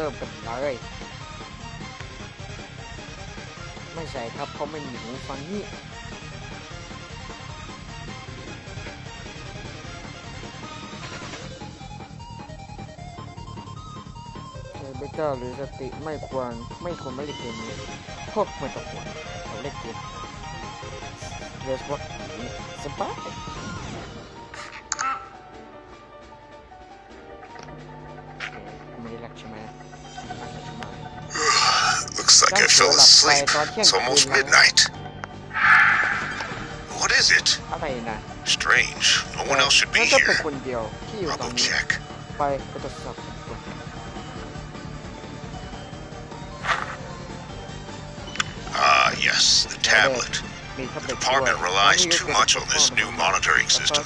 เริ่มกันเลย ไม่ใส่ครับเพราไม่มีหูฟังนี่เอเบต้าหรือสติไม่ควรไม่ควรไม่เล่นเกมนี้พวกไม่ต้องควรเราเล่นเกมเรสวอตสบาย I fell asleep. It's almost midnight. What is it? Strange. No one else should be here. I'll check. Ah, yes, the tablet. The department relies too much on this new monitoring system.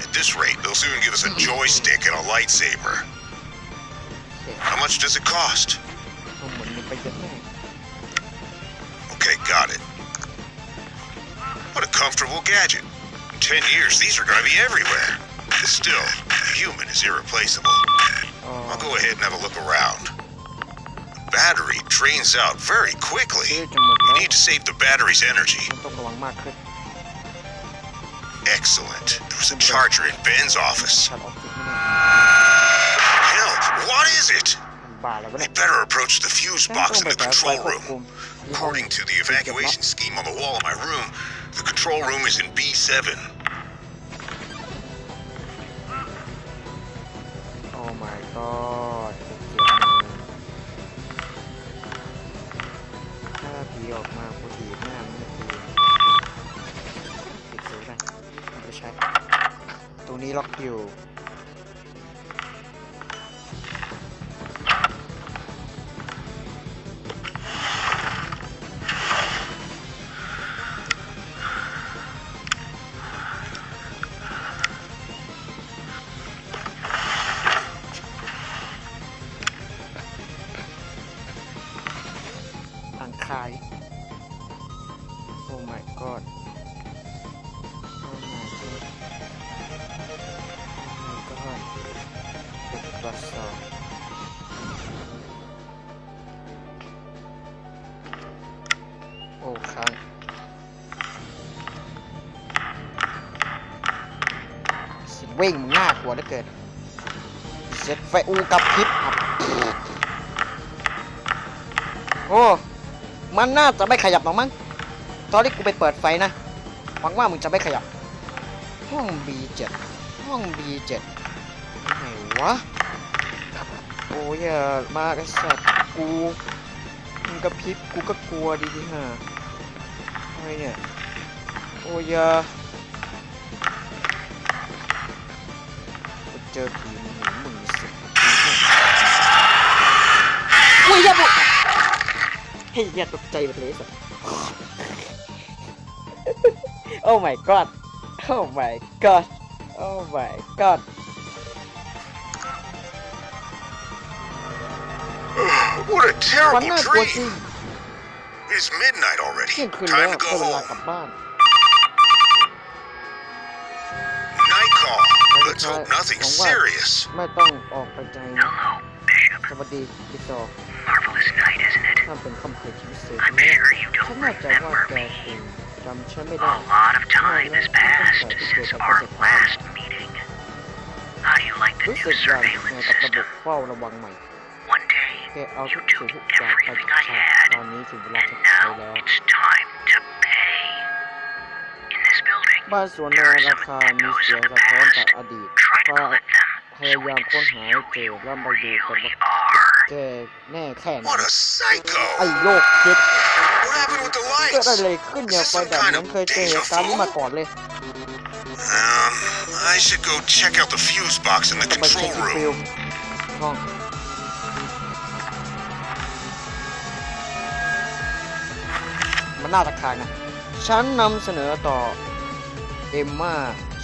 At this rate, they'll soon give us a joystick and a lightsaber. How much does it cost? Got it. What a comfortable gadget. In ten years, these are gonna be everywhere. Still, a human is irreplaceable. อ๋อ I'll go ahead and have a look around. The battery drains out very ซื้อ quickly. จะหมด You แล้ว need to save the battery's energy. มันต้องระวังมากขึ้น Excellent. There was a charger in Ben's office. ชัดออฟฟิศไม่ได้ Hell, what is it? บ้าแล้ววะ We เนี่ย better approach the fuse ฉัน box ต้อง in ไป the หาไฟ control ควบ room. คุมที่ห้อง According to the evacuation scheme on the wall of my room, the control room is in B7. โอ้ my god จะเจ็บมือถ้าผีออกมากูถีบหน้ามันไม่ตีปิดซื้อได้ไม่ได้ใช้ตรงนี้ล็อกอยู่ วิ่งมึงน่ากลัวเหลือเกินเสร็จไฟอูกับพริบอับโอ้มันน่าจะไม่ขยับหรอกมั้งตอนที่กูไปเปิดไฟนะหวังว่ามึงจะไม่ขยับ ห้อง B7 ห้อง B7 ไหนวะโอ้ยอย่ามาไอ้สัตว์กูมึงกระพริบกูก็กลัวดีดีฮะอะไรเนี่ยโอ้ยอย่า เจอผีมึงมึงสิโอ้ยอย่าบุกเฮ้ยอย่าตกใจไปเลยสัสโอ้ my god โอ้ my god โอ้ my god What a มัน terrible น่ากลัวจริ dream! ง It's midnight เที่ย already. งคืนแล้ว Time to ก็ go เวลา home. กลับบ้าน Let's ใช่ hope nothing หวังว่า serious. ไม่ต้องออกไปใจนะ Hello, Bishop. สวัสดีพี่จอ Marvelous night, isn't it? ถ้าเป็นค่ำคืนที่พิเศษ I'm เนี่ย sure you ฉัน don't แน่ใจว่า remember แก me. คงจำฉันไม่ได้ A lot of time has passed since our last meeting. How do you like the รู้ new สึกอย่างไง surveillance กับระบบ system? เฝ้าระวังใหม่ One day, แกเอาทุ you กสิ่ง took ทุกอย่างไป everything จาก I ฉัน had, ตอนนี้ถึงเวลา and จะใช้ now แล้ว it's บ้านสวนใน there are รา some คามี echoes เสีย of ง the สะท้อนจาก past. อดีต Try to ก็ collect them พ so ยา we ยาม can ค้น see หา who ให้เจอ you แล้วมาดูกัน really ว่า are. แกแน่แค่ไหน What a ไอ้ psycho! โลกจิต What happened with the เกิด lights? อะไรขึ้นเนี่ยไฟแบบนั้นเคยเจอเหตุการณ์นี้มาก่อนเลย Um, I should go check out the fuse box in the ต้องไปเช็ค control ที่ฟิ room. ลห้องมันน่าตะคายนะ ฉันนำเสนอต่อ เอมมา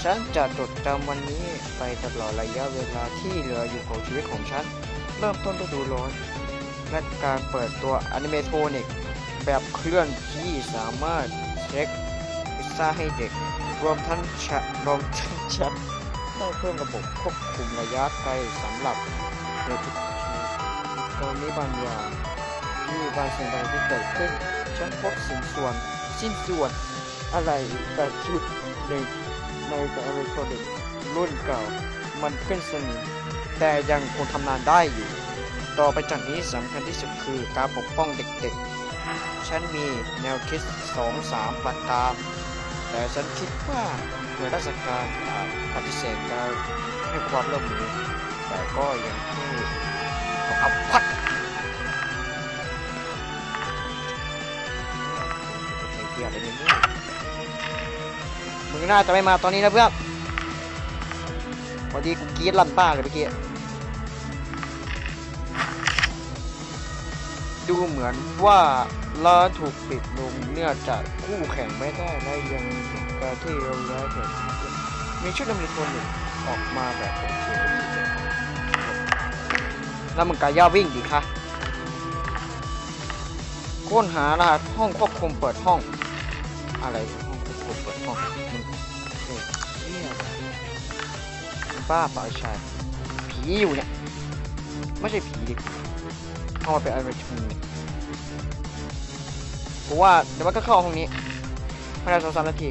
ฉันจะจดจำวันนี้ไปตลอดระยะเวลาที่เหลืออยู่ของชีวิตของฉัน เริ่มต้นฤดูร้อนและการเปิดตัวอนิเมโทนิกแบบเคลื่อนที่สามารถเช็คพิซซ่าให้เด็ก รวมทั้งแชทรวมทั้งแชทได้เพิ่มระบบควบคุมระยะไกลสำหรับในทุกที่ตอนนี้บางอย่างที่บางสิ่งบางอย่างที่เกิดขึ้น ฉันพบสิ่งส่วนสิ้นส่วนอะไรแต่ชุด ในในกับอิเล็กทรอนิกส์รุ่นเก่า มันขึ้นสนิมแต่ยังคงทำงานได้อยู่ ต่อไปจากนี้สำคัญที่สุดคือการปกป้องเด็กๆ ฉันมีแนวคิดสองสามประการแต่ฉันคิดว่าหน่วยราชการอาจปฏิเสธการให้ความร่วมมือแต่ก็ยังพูดเอาพัดเกียร์อะไรเนี่ย มึงน่าจะไม่มาตอนนี้นะเพื่อนพอดีกูกรีดลั่นบ้าเลยเมื่อกี้ดูเหมือนว่าร้านถูกปิดลงเนื่อจากคู่แข่งไม่ได้และยังการที่เราย้ายเกิดมีชุดดำเนินคนหนึ่งออกมาแบบโอเคแล้วมึงกาย่าวิ่งดีคะค้นหารหัสห้องควบคุมเปิดห้อง อะไรห้องควบคุมเปิดห้อง บ้าเปล่าไอ้ชายผีอยู่เนี่ย ไม่ใช่ผีดิเข้ามาเป็นอะไรชุมกูว่าเดี๋ยวมันก็เข้าห้องนี้ภายในสองสามนาที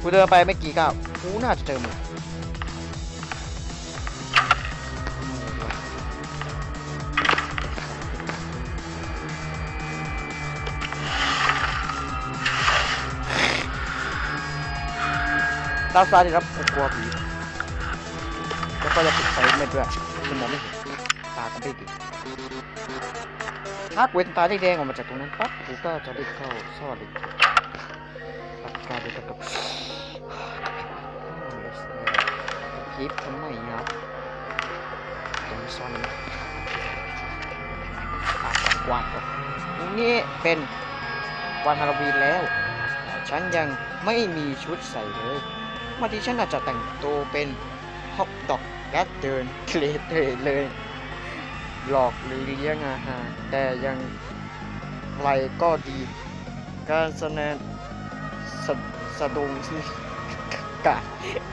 กูเดินไปไม่กี่ก้าวกูน่าจะเจอมึงตาซาดิครับกลัวผี ก็จะปิดไฟเม็ดด้วยมันมองไม่เห็นตาก็ไม่ดีถ้าเว้นตาแดงออกมาจากตรงนั้นปั๊บกูก็จะได้เข้าซ่อนอีกปัดกาดูกับกับคลิปทำไมครับตรงซ่อนนะปากกวาดก่อนตรงนี้เป็นวันฮาโลวีนแล้วฉันยังไม่มีชุดใส่เลยบางทีฉันอาจจะแต่งตัวเป็นฮอกดอก และเดินเคลเตเลย หลอกหรือเลี้ยงอาหาร แต่ยังไรก็ดี การแสดงสะสะดงที่กา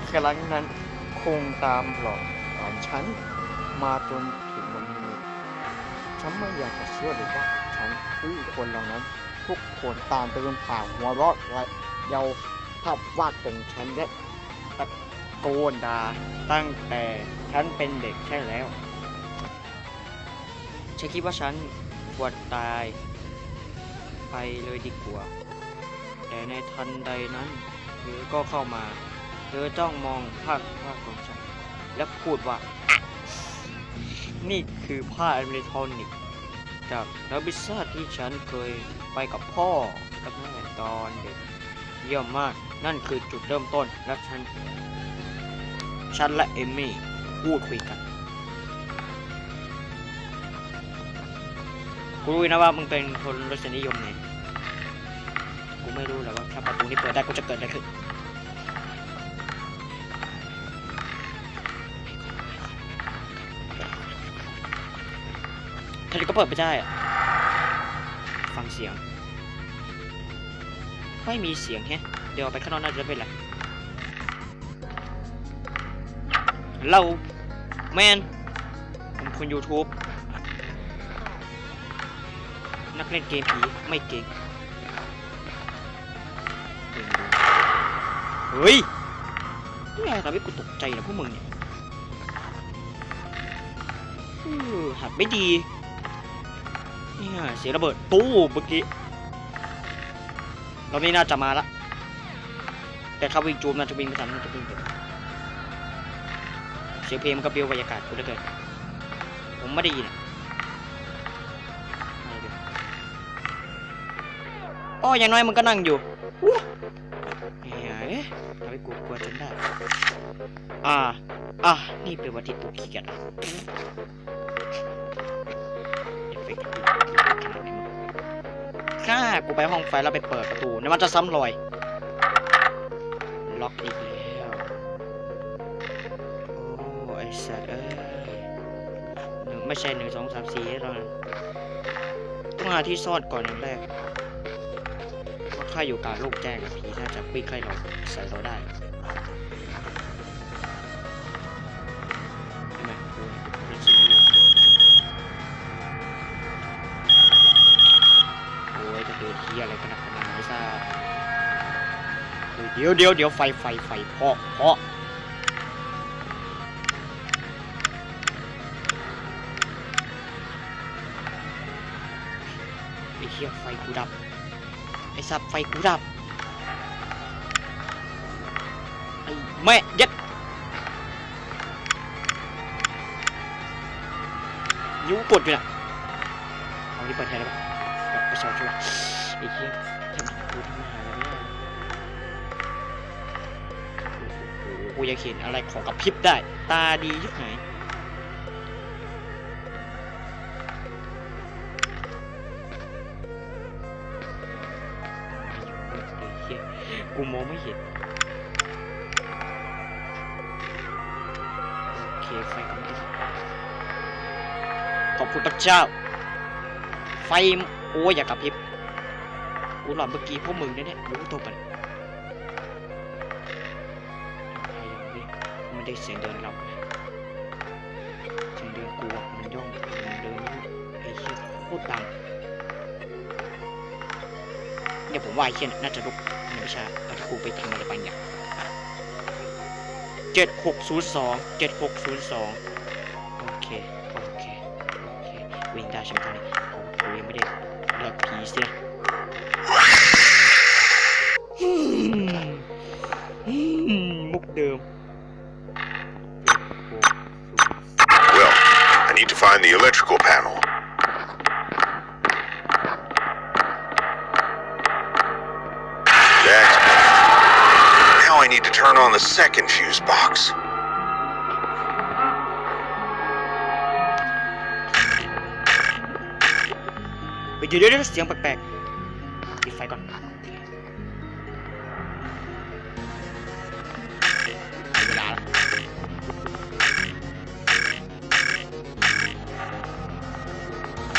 ครั้งนั้นคงตามหลอกหลอนฉันมาจนถึงวันนี้ ฉันไม่อยากจะเชื่อเลยว่า ฉันผู้คนเหล่านั้น ทุกคนตามไปบนผ่าหัวเรอดและเยาภาพวาดเป็นฉันและตะ โกนด่าตั้งแต่ฉันเป็นเด็กใช่แล้ว ฉันคิดว่าฉันควรตายไปเลยดีกว่า แต่ในทันใดนั้นเธอก็เข้ามา เธอจ้องมองภาพภาพของฉัน และพูดว่า นี่คือผ้าอิเล็กทรอนิกส์จากนับิซ่าที่ฉันเคยไปกับพ่อและแม่ตอนเด็ก เยี่ยมมากนั่นคือจุดเริ่มต้นและฉัน ฉันและเอมมี่พูดคุยกันกูรู้นะว่ามึงเป็นคนรสนิยมไงกูไม่รู้แหละว่าถ้าประตูนี้เปิดได้กูจะเกิดอะไรขึ้นทะเลก็เปิดไม่ได้อะฟังเสียง ไม่มีเสียงแฮะ เดี๋ยวไปข้างนอกน่าจะเป็นไร เราแมนผมคน YouTube นักเล่นเกมผีไม่เก่งเฮ้ยนี่ไงทำให้กูตกใจนะพวกมึงเนี่ยหัดไม่ดีเนี่ยเสียระเบิดตู้เมื่อกี้เรานี่น่าจะมาละแต่ถ้าวิ่งจูมน่าจะวิ่งไปทางน่าจะวิ่งไป เสียงเพลงมันก็เปรี้ยวบรรยากาศกูเหลือเกินผมไม่ได้ยินอะอ๋ออย่างน้อยมันก็นั่งอยู่อู้เฮ้ยทำให้กูกลัวจนได้ อ่า อะ นี่เป็นวันที่กูขี้เกียจอะเอฟเฟกต์กูขนาดนี้มั้งข้ากูไปห้องไฟแล้วไปเปิดประตูเนี่มันจะซ้ำรอย ล็อกอีกแล้ว ใช่หนึ่งสองสามสี่ให้เราต้องหาที่ซอดก่อนอย่างแรกว่าข้าอยู่กลางโลกแจ้งผีน่าจะปี๊ใกล้เราใส่เราได้ีอะไรขนาดนั้นไม่ทราบเดี๋ยวเดี๋ยวเดี๋ยวไฟไฟไฟพอพอ เฮียไฟกูดับ ไอ้สับไฟกูดับ ไอ้แม่ย็ดนิ้วกดอยู่นะเอานี่เปิดแทนได้ปะแบบประชาชนไอ้เหี้ยทำกูทำมาหาแล้วเนี่ยโอ้โหกูยังเห็นอะไรของกับพริบได้ ตาดียิบหาย กูมองไม่เห็น โอเค ไฟก็ไม่ได้ขอบคุณพระเจ้า ไฟ โอ้ยอย่ากระพริบ กูหลอนเมื่อกี้พวกมึงเนี่ยเนี่ยรู้ตัวปะเนี่ยไฟยังไม่ไม่ได้เสียงเดินเราเสียงเดินกูมันย่องมันเดินไอ้เหี้ยโคตรดัง เนี่ยผมว่าไอ้เหี้ยน่าจะลุกไม่ใช่เอาที่กูไปทำอะไรไปเนี่ยเจ็ดหกศูนย์สองเจ็ดหกศูนย์สองโอเค โอเค โอเควิ่งได้ใช่ไหมตอนนี้โอ้โหยังไม่ได้เลือกผีเสียอืมอืมมุกเดิม Well, I need to find the electrical panel. ปิดไฟก่อนเวลาละ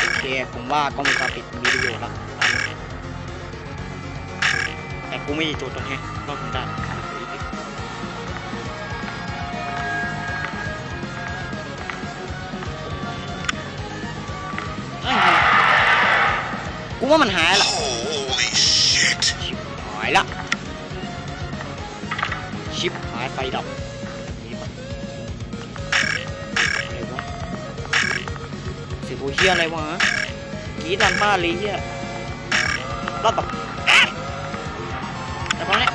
โอเคผมว่ากล้องวงจรปิดมีประโยชน์แล้วแต่กูไม่มีตัวตนแฮะรอบคุณได้ ว่ามันหายละ Holy shit! ชิบหายละ ชิบหายไฟดับนี่ปะอะไรวะเสียงโบเฮียอะไรวะกรีดดันบ้าเลยเฮียรอบแบบแอ๊ะแต่ตอนเนี้ย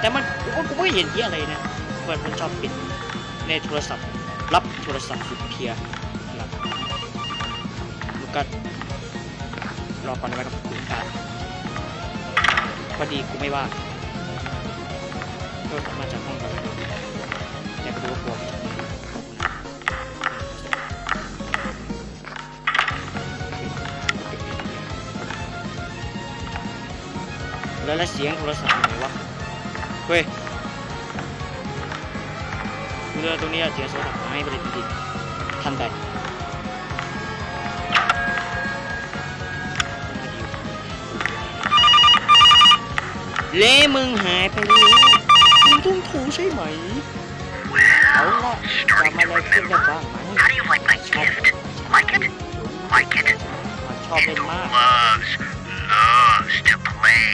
แต่มันกูก็กูไม่เห็นเฮียอะไรนะเพื่อนมันชอบปิดในโทรศัพท์ รับโทรศัพท์สุดเพลียนะครับลูกก็ รอก่อนได้ไหมครับคุณตาพอดีกูไม่ว่าก็มาจากห้องกันแต่กูก็กลัวมากห้องแล้วแล้วเสียงโทรศัพท์อยู่ไหนวะ เฮ้ยกูเดินตรงนี้เสียงโทรศัพท์หายไปเลยจริงๆทันใด เละมึงหายไปเลยมึงทุ่มถูใช่ไหม เอา Well, ละจะ starting มา to อะไรขึ้นได้ remember. บ้างไหม How do you like my gift? Like it? Like it? ชอบเล่น It มาก loves, loves to play.